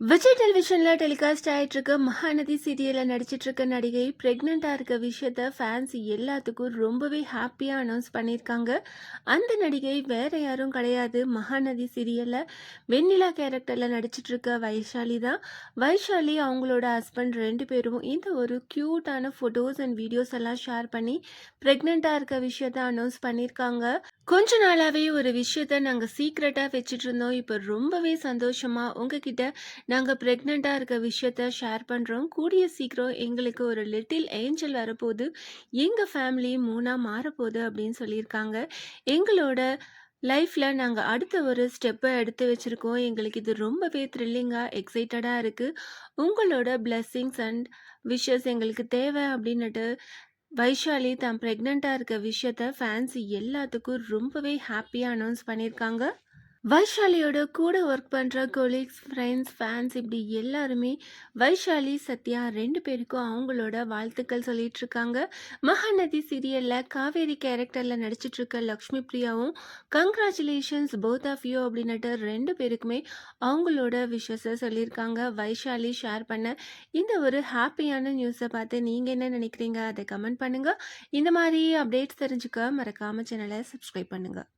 Vijay டெலிவிஷனில் telecast ஆகிட்டு இருக்க மகாநதி சீரியலில் நடிச்சிட்டு இருக்க நடிகை ப்ரெக்னெண்ட்டாக இருக்க விஷயத்த ஃபேன்ஸ் எல்லாத்துக்கும் ரொம்பவே ஹாப்பியாக அனௌன்ஸ் பண்ணியிருக்காங்க. அந்த நடிகை வேற யாரும் கிடையாது. மகாநதி சீரியலில் வெண்ணிலா கேரக்டரில் நடிச்சிட்டு இருக்க வைஷாலி தான். வைஷாலி அவங்களோட ஹஸ்பண்ட் ரெண்டு பேரும் இந்த ஒரு க்யூட்டான ஃபோட்டோஸ் அண்ட் வீடியோஸ் எல்லாம் ஷேர் பண்ணி ப்ரெக்னெண்ட்டாக இருக்க விஷயத்த அனௌன்ஸ் பண்ணியிருக்காங்க. கொஞ்ச நாளாகவே ஒரு விஷயத்த நாங்கள் சீக்ரெட்டாக வச்சுட்டு இருந்தோம் இப்போ ரொம்பவே சந்தோஷமாக உங்ககிட்ட நாங்கள் ப்ரெக்னெண்ட்டாக இருக்க விஷயத்த ஷேர் பண்ணுறோம் கூடிய சீக்கிரம் எங்களுக்கு ஒரு லிட்டில் ஏஞ்சல் வரப்போகுது. எங்கள் ஃபேமிலி மூணாக மாறப்போகுது அப்படின்னு சொல்லியிருக்காங்க. எங்களோட லைஃப்பில் நாங்கள் அடுத்த ஒரு ஸ்டெப்பை எடுத்து வச்சுருக்கோம். எங்களுக்கு இது ரொம்பவே த்ரில்லிங்காக எக்ஸைட்டடாக இருக்குது உங்களோட பிளெஸ்ஸிங்ஸ் அண்ட் விஷஸ் எங்களுக்கு தேவை அப்படின்னுட்டு வைஷாலி தான் ப்ரெக்னெண்ட்டாக இருக்க விஷயத்த ஃபேன்ஸ் எல்லாத்துக்கும் ரொம்பவே ஹாப்பியாக அனௌன்ஸ் பண்ணியிருக்காங்க. வைஷாலியோட கூட ஒர்க் பண்ணுற கொலீக்ஸ் ஃப்ரெண்ட்ஸ் ஃபேன்ஸ் இப்படி எல்லாருமே வைஷாலி சத்யா ரெண்டு பேருக்கும் அவங்களோட வாழ்த்துக்கள் சொல்லிட்டு இருக்காங்க. மகாநதி சீரியலில் காவேரி கேரக்டரில் நடிச்சிட்டு இருக்க லக்ஷ்மி பிரியாவும் கங்க்ராச்சுலேஷன்ஸ் போத் ஆஃப் யூ அப்படின்னுட்டு ரெண்டு பேருக்குமே அவங்களோட விஷஸை சொல்லியிருக்காங்க. வைஷாலி ஷேர் பண்ண இந்த ஒரு ஹாப்பியான நியூஸை பார்த்து நீங்கள் என்ன நினைக்கிறீங்க? அதை கமெண்ட் பண்ணுங்கள் இந்த மாதிரி அப்டேட்ஸ் தெரிஞ்சுக்க மறக்காமல் சேனலை சப்ஸ்கிரைப் பண்ணுங்கள்